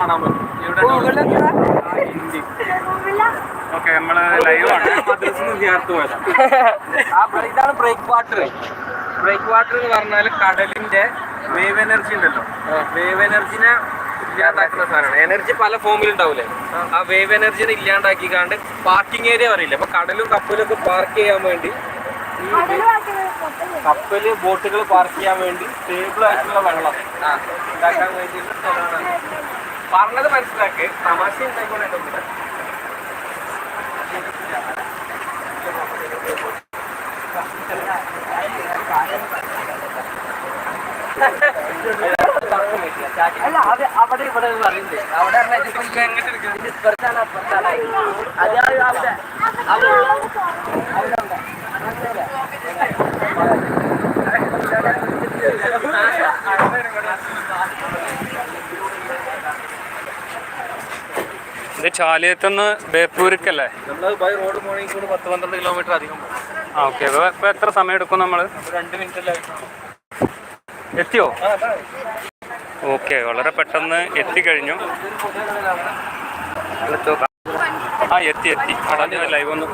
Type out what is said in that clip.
കാണാൻ പറ്റും. ഇവിടെ ഓക്കെ നമ്മൾ ലൈവ് ചേർത്ത് പോയതാണ്. ആ ഇതാണ് ബ്രേക്ക് വാട്ടർ. ബ്രേക്ക് വാട്ടർ എന്ന് പറഞ്ഞാൽ കടലിന്റെ വേവ് എനർജി ഉണ്ടല്ലോ. വേവ് എനർജിനെ ഇല്ലാണ്ടാക്കുന്ന സാധനമാണ്. എനർജി പല ഫോമിൽ ഉണ്ടാവില്ലേ ആ. വേവ് എനർജിനെ ഇല്ലാണ്ടാക്കിക്കാണ്ട് പാർക്കിംഗ് ഏരിയ പറയില്ല അപ്പൊ കടലും കപ്പലും ഒക്കെ പാർക്ക് ചെയ്യാൻ വേണ്ടി കപ്പൽ. ബോട്ടുകൾ പാർക്ക് ചെയ്യാൻ വേണ്ടി സ്റ്റേബിൾ ആയിട്ടുള്ള വെള്ളം ഉണ്ടാക്കാൻ വേണ്ടിയിട്ട് പറഞ്ഞത് മനസ്സിലാക്ക് തമാശ ഉണ്ടായിക്കൊണ്ടില്ല അല്ല അത് അവിടെ ഇവിടെ പറയുന്നത് അവിടെ പറഞ്ഞാൽ ഇതിപ്പോ ഇത് ഇത് ഇപ്പുറത്താണ് അപ്പുറത്താണ് അത് ആ അവിടെ അവിടെ അവിടെ ഇത് ചാലിയത്തുനിന്ന് ബേപ്പൂരിക്കല്ലേ? ബൈ റോഡ് പോകണമെങ്കിൽ കൂടി പത്ത് പന്ത്രണ്ട് കിലോമീറ്റർ അധികം ആ ഓക്കെ ഇപ്പൊ എത്ര സമയം എടുക്കും നമ്മൾ രണ്ട് മിനിറ്റ് എത്തിയോ? ഓക്കെ വളരെ പെട്ടെന്ന് എത്തിക്കഴിഞ്ഞു. ആ എത്തി എത്തി. അടഞ്ഞ ലൈവ് ഒന്ന്